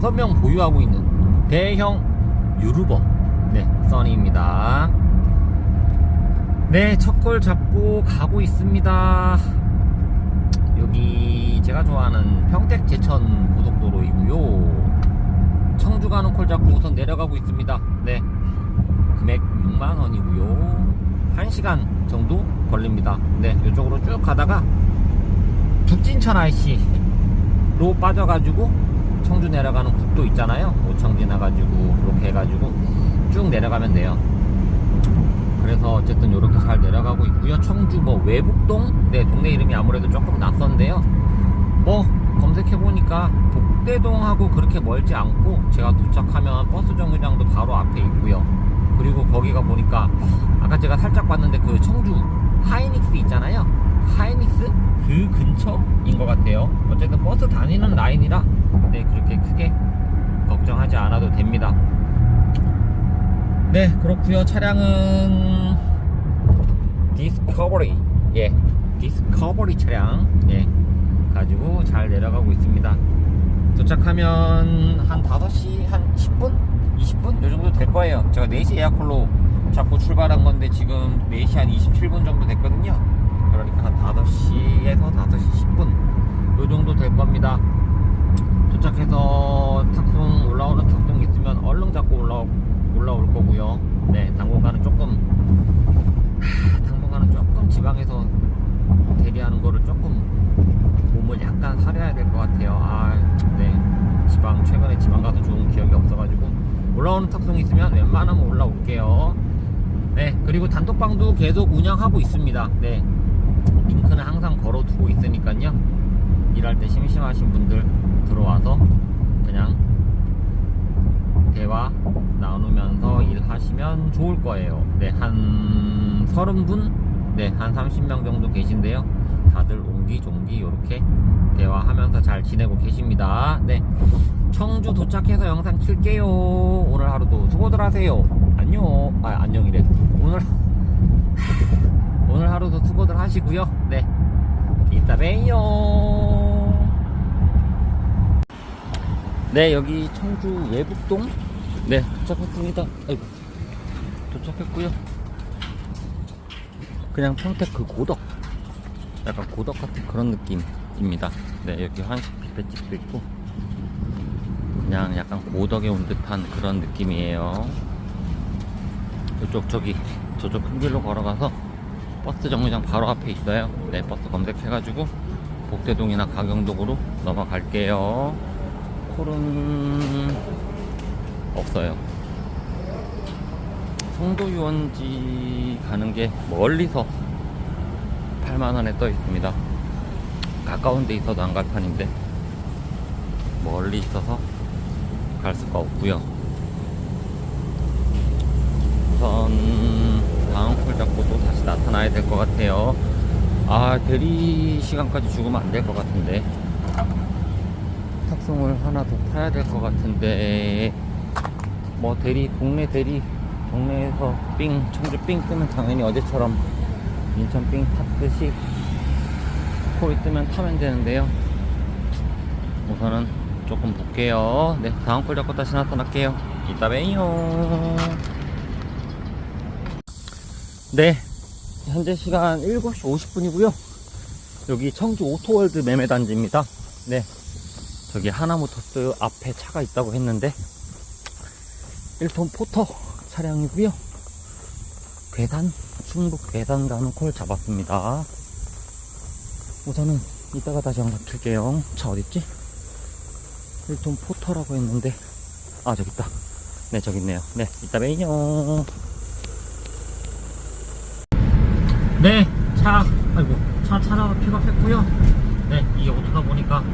315명 보유하고 있는 대형 유루버 네, 써니입니다. 네, 첫 걸 잡고 가고 있습니다. 여기 제가 좋아하는 평택 제천 고속도로이고요. 청주 가는 콜 잡고 우선 내려가고 있습니다. 네, 금액 6만 원이고요. 1시간 정도 걸립니다. 네, 이쪽으로 쭉 가다가 북진천 IC로 빠져가지고 청주 내려가는 국도 있잖아요. 오청 지나가지고 이렇게 해가지고 쭉 내려가면 돼요. 그래서 어쨌든 이렇게 잘 내려가고 있고요. 청주 뭐 외북동, 네 동네 이름이 아무래도 조금 낯선데요. 뭐 검색해 보니까 복대동하고 그렇게 멀지 않고 제가 도착하면 버스 정류장도 바로 앞에 있고요. 그리고 거기가 보니까 아까 제가 살짝 봤는데 그 청주 하이닉스 있잖아요. 하이닉스 그 근처인 것 같아요. 어쨌든 버스 다니는 라인이라 네 그렇게 크게 걱정하지 않아도 됩니다. 네 그렇고요. 차량은 디스커버리 예 디스커버리 차량 예 가지고 잘 내려가고 있습니다. 도착하면 한 5시 한 10분? 20분? 요 정도 될 거예요. 제가 4시 에어콜로 잡고 출발한 건데 지금 4시 한 27분 정도 됐거든요. 그러니까 한 5시에서 5시 10분 요 정도 될 겁니다. 도착해서 탁송 올라오는 탁송 있으면 얼른 잡고 올라 올라올 거고요. 네, 당분간은 조금 하, 당분간은 조금 지방에서 대리하는 거를 조금 몸을 약간 사려야 될 것 같아요. 아, 네. 지방, 최근에 지방 가서 좋은 기억이 없어가지고. 올라오는 탁송이 있으면 웬만하면 올라올게요. 네. 그리고 단톡방도 계속 운영하고 있습니다. 네. 링크는 항상 걸어두고 있으니까요. 일할 때 심심하신 분들 들어와서 그냥 대화 나누면서 일하시면 좋을 거예요. 네. 한 30분? 네. 한 30명 정도 계신데요. 다들 옹기종기 이렇게 대화하면서 잘 지내고 계십니다. 네. 청주 도착해서 영상 킬게요. 오늘 하루도 수고들 하세요. 안녕. 아, 안녕이래. 오늘, 오늘 하루도 수고들 하시고요. 네. 이따 봬요. 네, 여기 청주 외북동. 네, 도착했습니다. 아이고. 도착했고요. 그냥 평택 그 고덕. 약간 고덕 같은 그런 느낌입니다. 네, 여기 한식 뷔페집도 있고, 그냥 약간 고덕에 온 듯한 그런 느낌이에요. 이쪽, 저기, 저쪽 큰 길로 걸어가서 버스 정류장 바로 앞에 있어요. 네, 버스 검색해가지고 복대동이나 가경동으로 넘어갈게요. 콜은 없어요. 송도 유원지 가는 게 멀리서 8만 원에 떠 있습니다. 가까운 데 있어도 안 갈 판인데 멀리 있어서 갈 수가 없고요. 우선 다음 콜 잡고 또 다시 나타나야 될 것 같아요. 아 대리 시간까지 죽으면 안 될 것 같은데 탑승을 하나 더 타야 될 것 같은데. 뭐 대리 동네 대리 동네에서 삥 청주 삥 뜨면 당연히 어제처럼 인천 삥 탔듯이 콜이 뜨면 타면 되는데요. 우선은 조금 볼게요. 네 다음 콜 잡고 다시 나타날게요. 이따 봬요. 네 현재 시간 7시 50분이고요. 여기 청주 오토월드 매매단지입니다. 네 저기 하나모터스 앞에 차가 있다고 했는데 1톤 포터 차량이고요. 괴산 충북 괴산 가는 콜 잡았습니다. 우선은 이따가 다시 영상 킬게요. 차 어딨지? 1톤 포터라고 했는데 아 저기 있다. 네 저기 있네요. 네 이따 봬요. 네차 아이고 차 찾아서 픽업했고요. 네 이게 오토다 보니까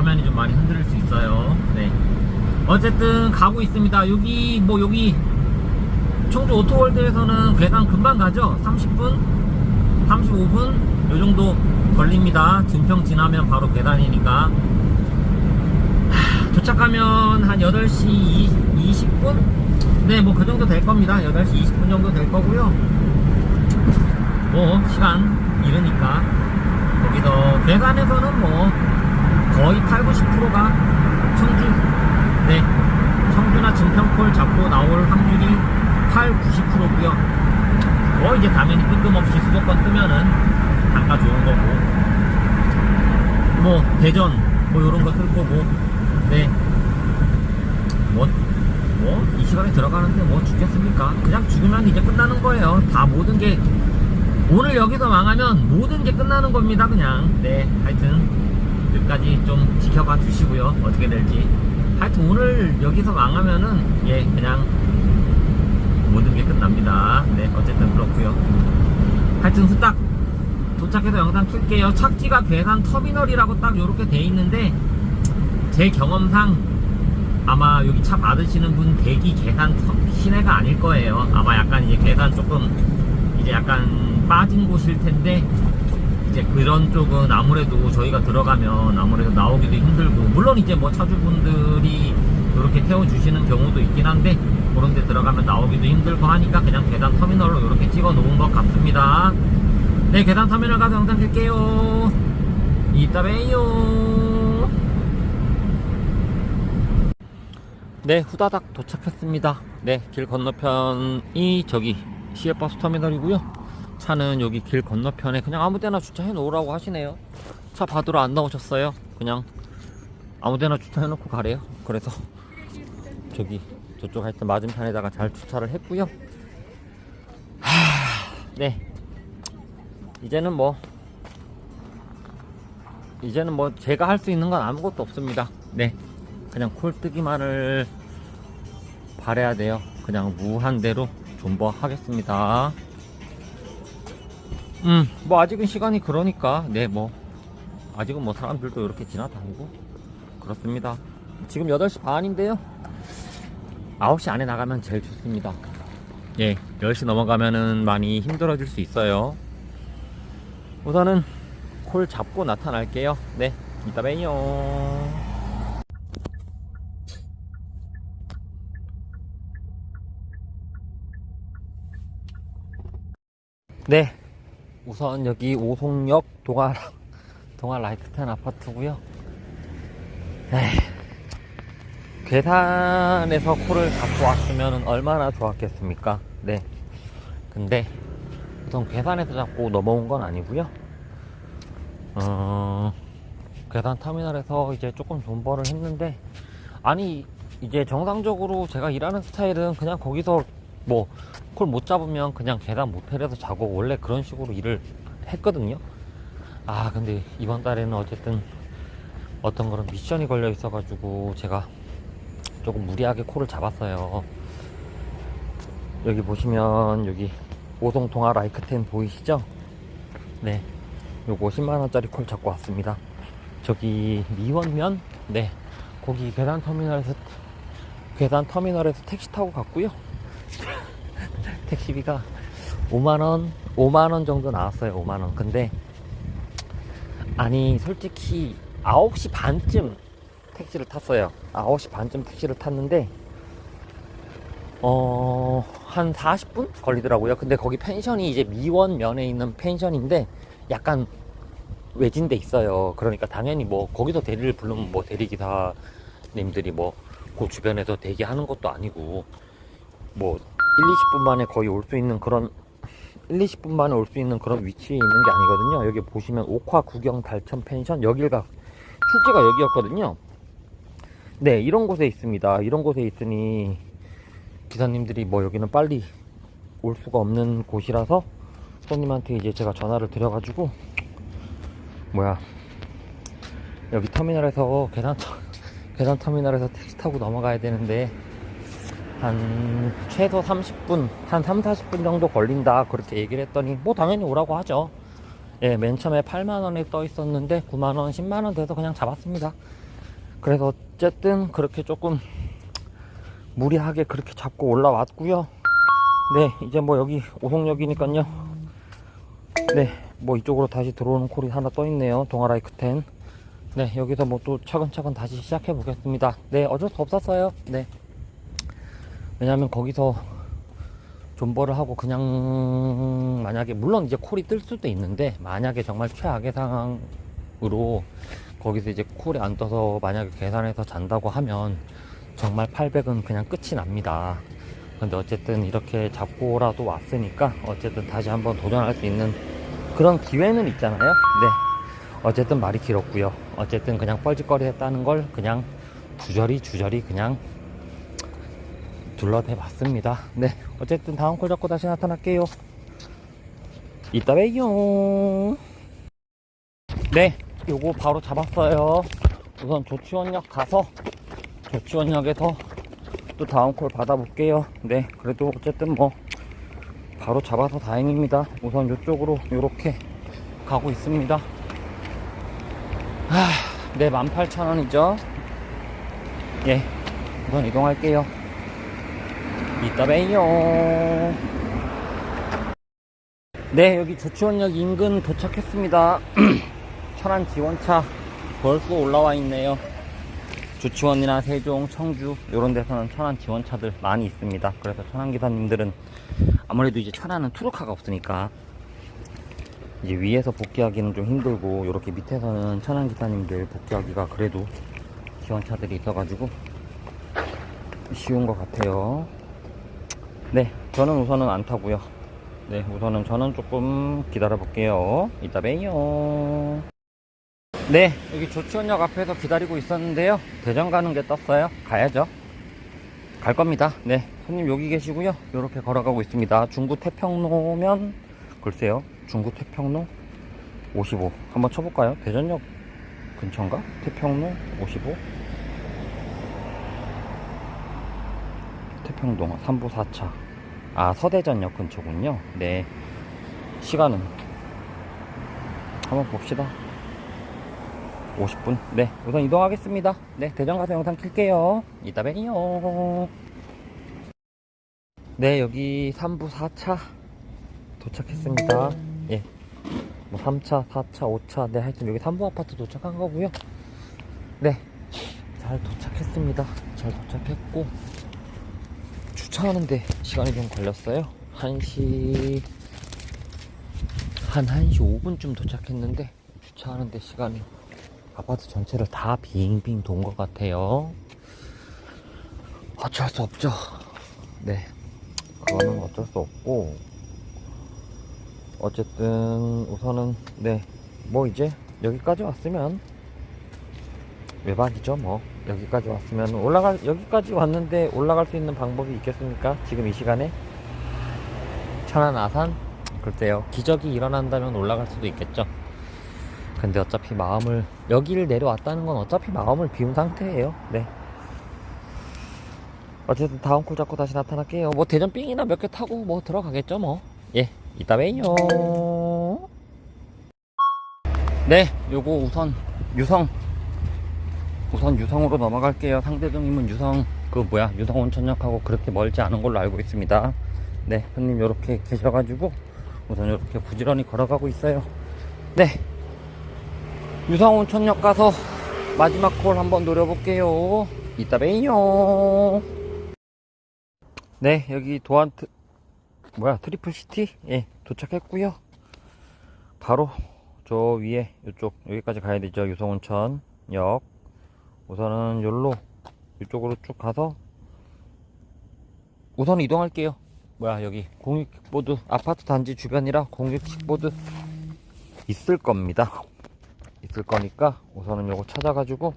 화면이 좀 많이 흔들릴 수 있어요. 네. 어쨌든 가고 있습니다. 여기 뭐 여기 청주 오토월드에서는 괴산 금방 가죠? 30분? 35분? 요 정도 걸립니다. 증평 지나면 바로 괴산이니까. 하, 도착하면 한 8시 20, 분? 네 뭐 그 정도 될 겁니다. 8시 20분 정도 될 거고요. 뭐 시간 이르니까 거기서 괴산에서는 뭐 거의 8, 90%가 청주 네 청주나 증평콜 잡고 나올 확률이 8, 90%고요. 뭐 이제 당연히 뜬금없이 수도권 뜨면은 단가 좋은 거고 뭐 대전 뭐 요런 거쓸 거고 네뭐 뭐 이 시간에 들어가는데 뭐 죽겠습니까? 그냥 죽으면 이제 끝나는 거예요. 다 모든 게 오늘 여기서 망하면 모든 게 끝나는 겁니다 그냥. 네 하여튼 끝까지 좀 지켜봐 주시고요. 어떻게 될지. 하여튼 오늘 여기서 망하면은 예 그냥 모든 게 끝납니다. 네 어쨌든 그렇고요. 하여튼 후딱 도착해서 영상 킬게요. 착지가 괴산 터미널이라고 딱 요렇게 돼 있는데 제 경험상 아마 여기 차 받으시는 분 대기 계산 터- 시내가 아닐 거예요. 아마 약간 이제 계산 조금 이제 약간 빠진 곳일 텐데 이제 그런 쪽은 아무래도 저희가 들어가면 아무래도 나오기도 힘들고 물론 이제 뭐 차주분들이 이렇게 태워주시는 경우도 있긴 한데 그런 데 들어가면 나오기도 힘들고 하니까 그냥 계단 터미널로 이렇게 찍어 놓은 것 같습니다. 네 계단 터미널 가서 영상 킬게요. 이따 봬요. 네 후다닥 도착했습니다. 네길 건너편이 저기 시외버스 터미널이고요 차는 여기 길 건너편에 그냥 아무 데나 주차해 놓으라고 하시네요. 차 받으러 안 나오셨어요? 그냥 아무 데나 주차해 놓고 가래요. 그래서 저기 저쪽 하여튼 맞은편에다가 잘 주차를 했고요. 하, 네. 이제는 뭐 이제는 뭐 제가 할 수 있는 건 아무것도 없습니다. 네. 그냥 콜뜨기만을 바래야 돼요. 그냥 무한대로 존버하겠습니다 음, 뭐 아직은 시간이 그러니까 네, 뭐 아직은 뭐 사람들도 이렇게 지나다니고 그렇습니다. 지금 8시 반인데요. 9시 안에 나가면 제일 좋습니다. 예, 10시 넘어가면은 많이 힘들어질 수 있어요. 우선은 콜 잡고 나타날게요. 네, 이따 봬요. 네, 우선 여기 오송역 동아 동아 라이트텐 아파트고요. 괴산에서 콜을 잡고 왔으면 얼마나 좋았겠습니까? 네. 근데 우선 괴산에서 잡고 넘어온 건 아니고요. 어, 괴산 터미널에서 이제 조금 존버를 했는데 아니 이제 정상적으로 제가 일하는 스타일은 그냥 거기서 뭐 콜못 잡으면 그냥 계단 모텔에서 자고 원래 그런 식으로 일을 했거든요. 아 근데 이번 달에는 어쨌든 어떤 그런 미션이 걸려 있어가지고 제가 조금 무리하게 콜을 잡았어요. 여기 보시면 여기 오송통화 라이크텐 보이시죠? 네, 요거 10만원짜리 콜 잡고 왔습니다. 저기 미원면 네 거기 계단 터미널에서 계단 터미널에서 택시 타고 갔고요. 택시비가 5만원, 5만원 정도 나왔어요, 5만원. 근데, 아니, 솔직히 9시 반쯤 택시를 탔어요. 9시 반쯤 택시를 탔는데, 어, 한 40분 걸리더라고요. 근데 거기 펜션이 이제 미원면에 있는 펜션인데, 약간 외진데 있어요. 그러니까 당연히 뭐, 거기서 대리를 부르면 뭐, 대리기사님들이 뭐, 그 주변에서 대기하는 것도 아니고, 뭐 1, 20분 만에 거의 올 수 있는 그런 1, 20분 만에 올 수 있는 그런 위치에 있는 게 아니거든요. 여기 보시면 옥화 구경 달천 펜션 여길 가 출제가 여기였거든요. 네, 이런 곳에 있습니다. 이런 곳에 있으니 기사님들이 뭐 여기는 빨리 올 수가 없는 곳이라서 손님한테 이제 제가 전화를 드려가지고 뭐야 여기 터미널에서 계산 터미널에서 택시 타고 넘어가야 되는데 한 최소 30분, 한 3, 40분 정도 걸린다. 그렇게 얘기를 했더니 뭐 당연히 오라고 하죠. 예, 맨 처음에 8만 원에 떠 있었는데 9만 원, 10만 원 돼서 그냥 잡았습니다. 그래서 어쨌든 그렇게 조금 무리하게 그렇게 잡고 올라왔고요. 네, 이제 뭐 여기 오송역이니까요. 네, 뭐 이쪽으로 다시 들어오는 콜이 하나 떠 있네요. 동아라이크 10. 네, 여기서 뭐 또 차근차근 다시 시작해 보겠습니다. 네, 어쩔 수 없었어요. 네. 왜냐면 거기서 존버를 하고 그냥 만약에 물론 이제 콜이 뜰 수도 있는데 만약에 정말 최악의 상황으로 거기서 이제 콜이 안 떠서 만약에 계산해서 잔다고 하면 정말 800은 그냥 끝이 납니다. 근데 어쨌든 이렇게 잡고라도 왔으니까 어쨌든 다시 한번 도전할 수 있는 그런 기회는 있잖아요. 네. 어쨌든 말이 길었고요. 어쨌든 그냥 뻘짓거리 했다는 걸 그냥 주저리 주저리 그냥 둘러대 봤습니다. 네. 어쨌든 다음 콜 잡고 다시 나타날게요. 이따 봬요. 네. 요거 바로 잡았어요. 우선 조치원역 가서 조치원역에서 또 다음 콜 받아볼게요. 네. 그래도 어쨌든 뭐 바로 잡아서 다행입니다. 우선 이쪽으로 요렇게 가고 있습니다. 하, 네, 18,000원이죠. 예, 우선 이동할게요. 이따 봬요. 네, 여기 조치원역 인근 도착했습니다. 천안 지원차 벌써 올라와 있네요. 조치원이나 세종, 청주 이런 데서는 천안 지원차들 많이 있습니다. 그래서 천안 기사님들은 아무래도 이제 천안은 투르카가 없으니까 이제 위에서 복귀하기는 좀 힘들고 이렇게 밑에서는 천안 기사님들 복귀하기가 그래도 지원차들이 있어가지고 쉬운 것 같아요. 네, 저는 우선은 안 타고요. 네, 우선은 저는 조금 기다려 볼게요. 이따 봬요. 네, 여기 조치원역 앞에서 기다리고 있었는데요. 대전 가는 게 떴어요. 가야죠. 갈 겁니다. 네, 손님 여기 계시고요. 이렇게 걸어가고 있습니다. 중구 태평로면 글쎄요. 중구 태평로 55 한번 쳐볼까요? 대전역 근처인가? 태평로 55 평동 3부 4차 아 서대전역 근처군요. 네, 시간은 한번 봅시다. 50분. 네, 우선 이동하겠습니다. 네, 대전 가서 영상 킬게요. 이따 봬요. 네, 여기 3부 4차 도착했습니다. 예. 뭐 3차, 4차, 5차, 네, 하여튼 여기 3부 아파트 도착한 거고요. 네, 잘 도착했습니다. 잘 도착했고, 주차하는데 시간이 좀 걸렸어요. 1시, 한 1시 5분쯤 도착했는데, 주차하는데 시간이 아파트 전체를 다 빙빙 돈 것 같아요. 어쩔 수 없죠. 네. 그거는 어쩔 수 없고. 어쨌든, 우선은, 네. 뭐 이제, 여기까지 왔으면, 외박이죠, 뭐. 여기까지 왔으면, 올라갈, 여기까지 왔는데 올라갈 수 있는 방법이 있겠습니까? 지금 이 시간에? 천안 아산? 글쎄요. 기적이 일어난다면 올라갈 수도 있겠죠. 근데 어차피 마음을 여기를 내려왔다는 건 어차피 마음을 비운 상태예요. 네. 어쨌든 다음 콜 잡고 다시 나타날게요. 뭐 대전 삥이나 몇 개 타고 뭐 들어가겠죠 뭐. 예. 이따 봬요. 네. 요거 우선 유성 우선 유성으로 넘어갈게요. 상대동이면 유성 그 뭐야 유성 온천역하고 그렇게 멀지 않은 걸로 알고 있습니다. 네. 손님 요렇게 계셔가지고 우선 요렇게 부지런히 걸어가고 있어요. 네. 유성 온천역 가서 마지막 콜 한번 노려볼게요. 이따 봬요. 네, 여기 도안 트, 뭐야, 트리플 시티? 예, 도착했고요 바로 저 위에, 이쪽, 여기까지 가야 되죠. 유성온천역. 우선은 여기로, 이쪽으로 쭉 가서, 우선 이동할게요. 뭐야, 여기 공유 킥보드, 아파트 단지 주변이라 공유 킥보드 있을 겁니다. 있을 거니까 우선은 요거 찾아가지고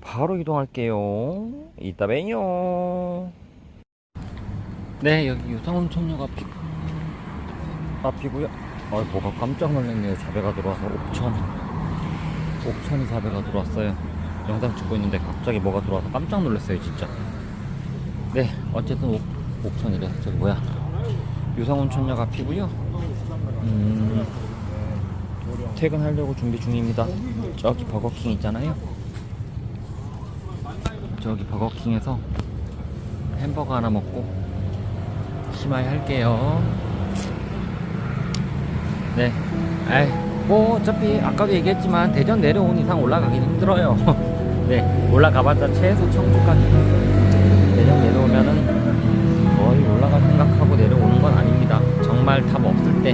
바로 이동할게요. 이따 봬요. 네, 여기 유성온천역 앞이, 앞이고요. 어, 뭐가 깜짝 놀랐네요. 자배가 들어와서 5천. 5천이 자배가 들어왔어요. 영상 찍고 있는데 갑자기 뭐가 들어와서 깜짝 놀랐어요, 진짜. 네, 어쨌든 5, 5천이래. 저기 뭐야. 유성온천역 앞이고요. 음, 퇴근하려고 준비 중입니다. 저기 버거킹 있잖아요. 저기 버거킹에서 햄버거 하나 먹고 심하게 할게요. 네. 아이, 뭐 어차피 아까도 얘기했지만 대전 내려온 이상 올라가긴 힘들어요. 네. 올라가봤자 최소 청주까지. 대전 내려오면은 뭐 거의 올라갈 생각하고 내려오는 건 아닙니다. 정말 답 없을 때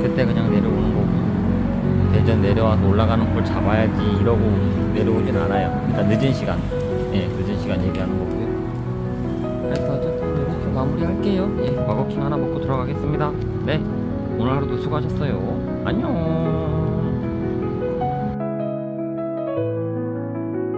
그때 그냥 내려오는 거고 대전 내려와서 올라가는 걸 잡아야지 이러고 내려오진 않아요. 그러니까 늦은 시간, 예, 늦은 시간 얘기하는 거고요. 그래서 어쨌든 이렇게 마무리할게요. 예, 버거킹 하나 먹고 들어가겠습니다. 네, 오늘 하루도 수고하셨어요. 안녕.